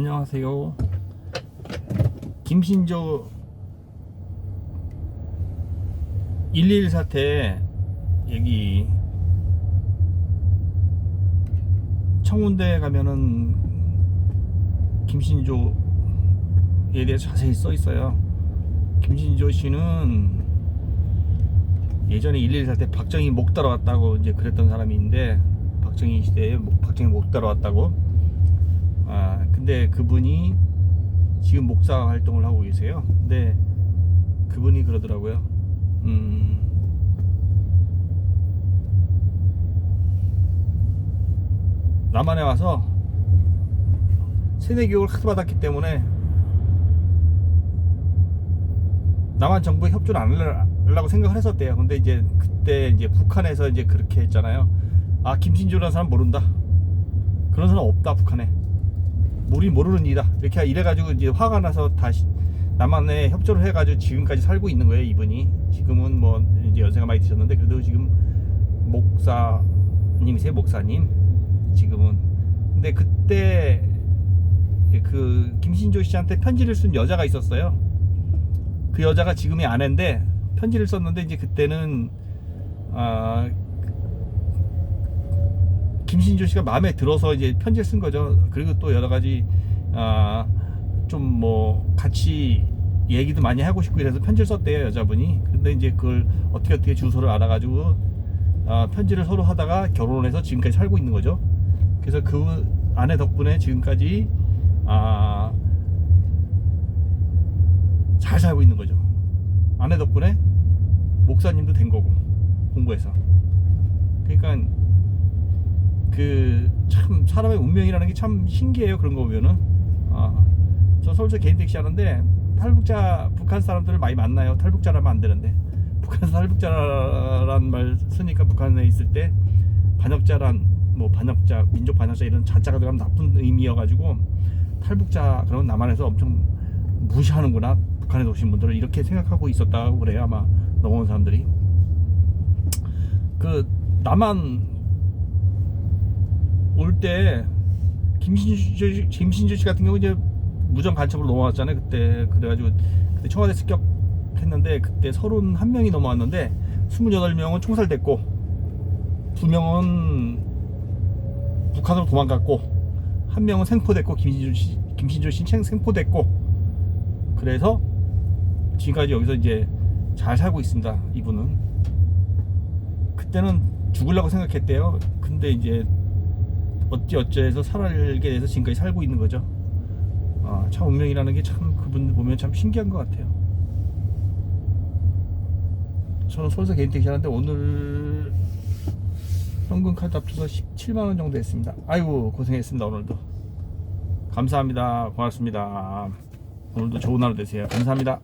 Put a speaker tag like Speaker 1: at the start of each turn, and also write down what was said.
Speaker 1: 안녕하세요. 김신조 111 사태 여기 청운대 가면은 김신조에 대해서 자세히 써 있어요. 김신조 씨는 예전에 111 사태 박정희 목 따라왔다고 이제 그랬던 사람이 있는데 박정희 시대에 목- 박정희 목 따라왔다고 아 근데 그분이 지금 목사 활동을 하고 계세요. 근데 그분이 그러더라고요. 음 남한에 와서 세대 교육을 하도 받았기 때문에 남한 정부에 협조를 안 하려고 생각을 했었대요. 근데 이제 그때 이제 북한에서 이제 그렇게 했잖아요. 아 김신조라는 사람 모른다. 그런 사람 없다 북한에. 우리 모르는 일이다. 이렇게 이래가지고 이제 화가 나서 다시 남한에 협조를 해가지고 지금까지 살고 있는 거예요 이분이. 지금은 뭐 이제 연세가 많이 드셨는데 그래도 지금 목사님이세요 목사님. 지금은. 근데 그때 그 김신조 씨한테 편지를 쓴 여자가 있었어요. 그 여자가 지금의 아내인데 편지를 썼는데 이제 그때는 아 김신조 씨가 마음에 들어서 이제 편지를 쓴 거죠. 그리고 또 여러 가지 아 좀 뭐 같이 얘기도 많이 하고 싶고 이래서 편지를 썼대요 여자분이. 근데 이제 그걸 어떻게 어떻게 주소를 알아가지고 아, 편지를 서로 하다가 결혼을 해서 지금까지 살고 있는 거죠. 그래서 그 아내 덕분에 지금까지 아, 잘 살고 있는 거죠. 아내 덕분에 목사님도 된 거고 공부해서. 그 참 사람의 운명이라는 게 참 신기해요. 그런 거 보면은. 아, 저 서울서 개인 택시 하는데 탈북자 북한 사람들을 많이 만나요. 탈북자라면 안 되는데 북한 탈북자란 말 쓰니까 북한에 있을 때 반역자란 뭐 반역자 민족 반역자 이런 자자가 들어가면 나쁜 의미여가지고 탈북자 그런 남한에서 엄청 무시하는구나 북한에서 오신 분들을 이렇게 생각하고 있었다고 그래요 아마 넘어온 사람들이 그 남한 올때 김신주 김신주 씨 같은 경우 이제 무전 간첩으로 넘어왔잖아요 그때. 그래가지고 그때 청와대 습격했는데 그때 31명이 넘어왔는데 28명은 총살됐고 두 명은 북한으로 도망갔고 한 명은 생포됐고 김신주 씨 김신주 씨 생- 생포됐고 그래서 지금까지 여기서 이제 잘 살고 있습니다 이분은. 그때는 죽으려고 생각했대요. 근데 이제 어찌 어찌해서 살게 돼서 지금까지 살고 있는 거죠. 아, 참 운명이라는 게 참 그분들 보면 참 신기한 것 같아요. 저는 서울서 개인 택시 하는데 오늘 현금 카드 합쳐서 17만 원 정도 했습니다. 아이고 고생했습니다 오늘도. 감사합니다. 고맙습니다. 오늘도 좋은 하루 되세요. 감사합니다